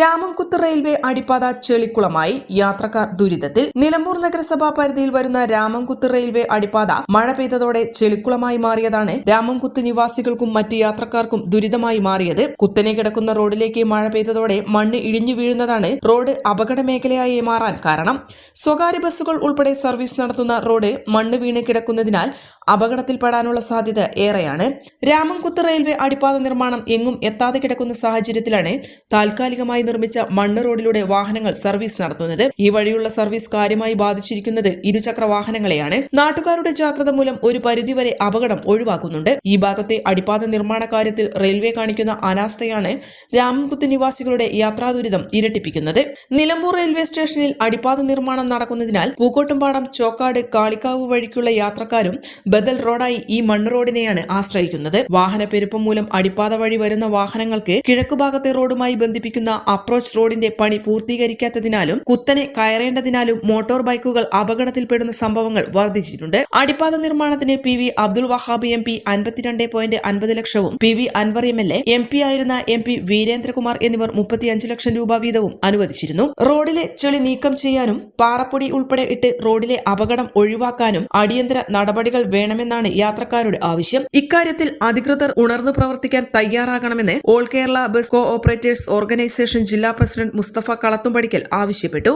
Ramamkuthu railway അടിപ്പാത ചെളിക്കുളമായി യാത്രക്കാർ ദുരിതത്തിൽ. നിലമ്പൂർ നഗരസഭാ പരിധിയിൽ വരുന്ന രാമംകുത്ത് റെയിൽവേ അടിപ്പാത മഴ പെയ്തതോടെ ചെളിക്കുളമായി മാറിയതാണ് രാമംകുത്ത് നിവാസികൾക്കും മറ്റ് യാത്രക്കാർക്കും ദുരിതമായി മാറിയത്. കുത്തനെ കിടക്കുന്ന റോഡിലേക്ക് മഴ പെയ്തതോടെ മണ്ണ് ഇടിഞ്ഞു വീഴുന്നതാണ് റോഡ് അപകട മേഖലയായി മാറാൻ കാരണം. സ്വകാര്യ ബസ്സുകൾ ഉൾപ്പെടെ സർവീസ് നടത്തുന്ന റോഡ് മണ്ണ് വീണ് കിടക്കുന്നതിനാൽ അപകടത്തിൽപ്പെടാനുള്ള സാധ്യത ഏറെയാണ്. രാമംകുത്ത് റെയിൽവേ അടിപ്പാത നിർമ്മാണം എങ്ങും എത്താതെ കിടക്കുന്ന സാഹചര്യത്തിലാണ് താൽക്കാലികമായി നിർമ്മിച്ച മണ്ണ് റോഡിലൂടെ വാഹനങ്ങൾ സർവീസ് നടത്തുന്നത്. ഈ വഴിയുള്ള സർവീസ് കാര്യമായി ബാധിച്ചിരിക്കുന്നത് ഇരുചക്ര വാഹനങ്ങളെയാണ്. നാട്ടുകാരുടെ ജാഗ്രത മൂലം ഒരു പരിധിവരെ അപകടം ഒഴിവാക്കുന്നുണ്ട്. ഈ ഭാഗത്തെ അടിപ്പാത നിർമ്മാണ കാര്യത്തിൽ റെയിൽവേ കാണിക്കുന്ന അനാസ്ഥയാണ് രാമംകുത്ത് നിവാസികളുടെ യാത്രാ ദുരിതം ഇരട്ടിപ്പിക്കുന്നത്. നിലമ്പൂർ റെയിൽവേ സ്റ്റേഷനിൽ അടിപ്പാത നിർമ്മാണം നടക്കുന്നതിനാൽ പൂക്കോട്ടുംപാടം ചോക്കാട് കാളിക്കാവ് വഴിക്കുള്ള യാത്രക്കാരും ബദൽ റോഡായി ഈ മണ്ണ് റോഡിനെയാണ് ആശ്രയിക്കുന്നത്. വാഹനപ്പെരുപ്പം മൂലം അടിപ്പാത വഴി വരുന്ന വാഹനങ്ങൾക്ക് കിഴക്കുഭാഗത്തെ റോഡുമായി ബന്ധിപ്പിക്കുന്ന അപ്രോച്ച് റോഡിന്റെ പണി പൂർത്തീകരിക്കാത്തതിനാലും കുത്തനെ കയറേണ്ടതിനാലും മോട്ടോർ ബൈക്കുകൾ അപകടത്തിൽപ്പെടുന്ന സംഭവങ്ങൾ വർദ്ധിച്ചിട്ടുണ്ട്. അടിപ്പാത നിർമ്മാണത്തിന് P V Abdul Wahab M P അൻപത്തിരണ്ട് പോയിന്റ് അൻപത് ലക്ഷവും P V Anvar M L A M P ആയിരുന്ന എം പി വീരേന്ദ്രകുമാർ എന്നിവർ മുപ്പത്തിയഞ്ച് ലക്ഷം രൂപ വീതവും അനുവദിച്ചിരുന്നു. റോഡിലെ ചെളി നീക്കം ചെയ്യാനും പാറപ്പൊടി ഉൾപ്പെടെ ഇട്ട് റോഡിലെ അപകടം ഒഴിവാക്കാനും അടിയന്തര നടപടികൾ വേണമെന്നാണ് യാത്രക്കാരുടെ ആവശ്യം. ഇക്കാര്യത്തിൽ അധികൃതർ ഉണർന്നു പ്രവർത്തിക്കാൻ തയ്യാറാകണമെന്ന് all Kerala bus cooperators organisation ജില്ലാ പ്രസിഡന്റ് മുസ്തഫ കളത്തുംപടിക്കൽ ആവശ്യപ്പെട്ടു.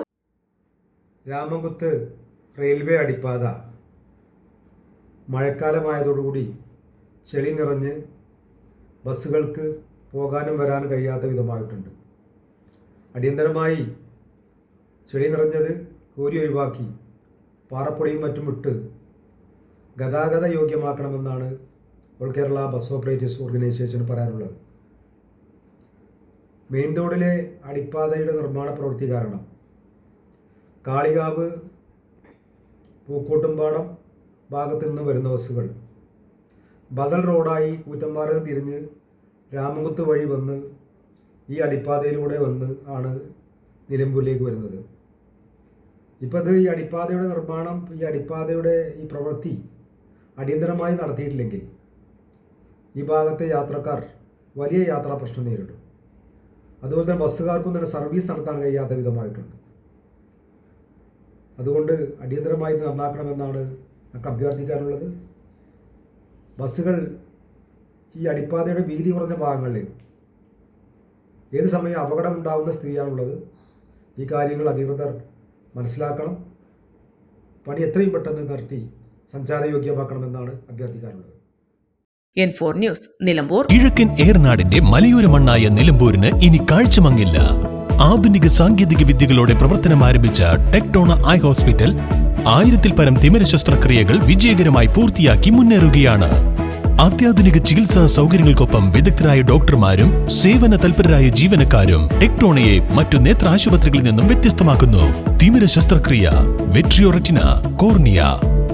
രാമകുത്ത് റെയിൽവേ അടിപ്പാത. മഴക്കാലമായതോടുകൂടി ചെളി നിറഞ്ഞ് ബസ്സുകൾക്ക് പോകാനും വരാനും കഴിയാത്ത വിധമായിട്ടുണ്ട്. അടിയന്തരമായി ചെളി നിറഞ്ഞത് കോരി ഒഴിവാക്കി പാറപ്പൊടിയും മറ്റും വിട്ട് ഗതാഗത യോഗ്യമാക്കണമെന്നാണ് all Kerala bus operators organisation പറയാനുള്ളത്. മെയിൻ റോഡിലെ അടിപ്പാതയുടെ നിർമ്മാണ പ്രവൃത്തി കാരണം കാളികാവ് പൂക്കോട്ടുംപാടം ഭാഗത്തു നിന്ന് വരുന്ന ബസ്സുകൾ. ബദൽ റോഡായി കൂറ്റമ്പാറ തിരിഞ്ഞ് രാമകുത്ത് വഴി വന്ന് ഈ അടിപ്പാതയിലൂടെ വന്ന് ആണ് നിലമ്പൂരിലേക്ക് വരുന്നത്. ഇപ്പോൾ ഇത് ഈ അടിപ്പാതയുടെ നിർമ്മാണം ഈ അടിപ്പാതയുടെ ഈ പ്രവൃത്തി അടിയന്തരമായി നടത്തിയിട്ടില്ലെങ്കിൽ ഈ ഭാഗത്തെ യാത്രക്കാർ വലിയ യാത്രാ പ്രശ്നം നേരിടും. അതുപോലെ തന്നെ ബസ്സുകാർക്കും തന്നെ സർവീസ് നടത്താൻ കഴിയാത്ത വിധമായിട്ടുണ്ട്. അതുകൊണ്ട് അടിയന്തരമായി ഇത് നന്നാക്കണമെന്നാണ് നമുക്ക് അഭ്യർത്ഥിക്കാനുള്ളത്. ബസ്സുകൾ ഈ അടിപ്പാതയുടെ വീതി കുറഞ്ഞ ഭാഗങ്ങളിൽ ഏത് സമയം അപകടം ഉണ്ടാകുന്ന സ്ഥിതിയാണുള്ളത്. ഈ കാര്യങ്ങൾ അധികൃതർ മനസ്സിലാക്കണം. പണി എത്രയും പെട്ടെന്ന് നിർത്തി സഞ്ചാരയോഗ്യമാക്കണമെന്നാണ് അഭ്യർത്ഥിക്കാനുള്ളത് എൻ ഫോർ ന്യൂസ് നിലമ്പൂർ. കിഴക്കൻ ഏറനാടിന്റെ മലയോര മണ്ണായ നിലമ്പൂരിന് ഇനി കാഴ്ചമങ്ങില്ല. ആധുനിക സാങ്കേതിക വിദ്യകളോടെ പ്രവർത്തനം ആരംഭിച്ച ടെക്ടോണ ഐ ഹോസ്പിറ്റൽ ആയിരത്തിൽ പരം തിമിര ശസ്ത്രക്രിയകൾ വിജയകരമായി പൂർത്തിയാക്കി മുന്നേറുകയാണ്. അത്യാധുനിക ചികിത്സാ സൗകര്യങ്ങൾക്കൊപ്പം വിദഗ്ധരായ ഡോക്ടർമാരും സേവന തൽപരരായ ജീവനക്കാരും ടെക്ടോണയെ മറ്റു നേത്ര ആശുപത്രികളിൽ നിന്നും വ്യത്യസ്തമാക്കുന്നു. തിമിര ശസ്ത്രക്രിയ vitreoretina cornea.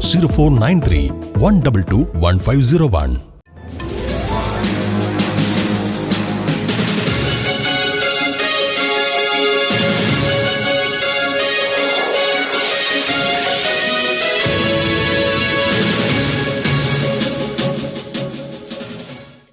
Zero four nine three one double two one five zero one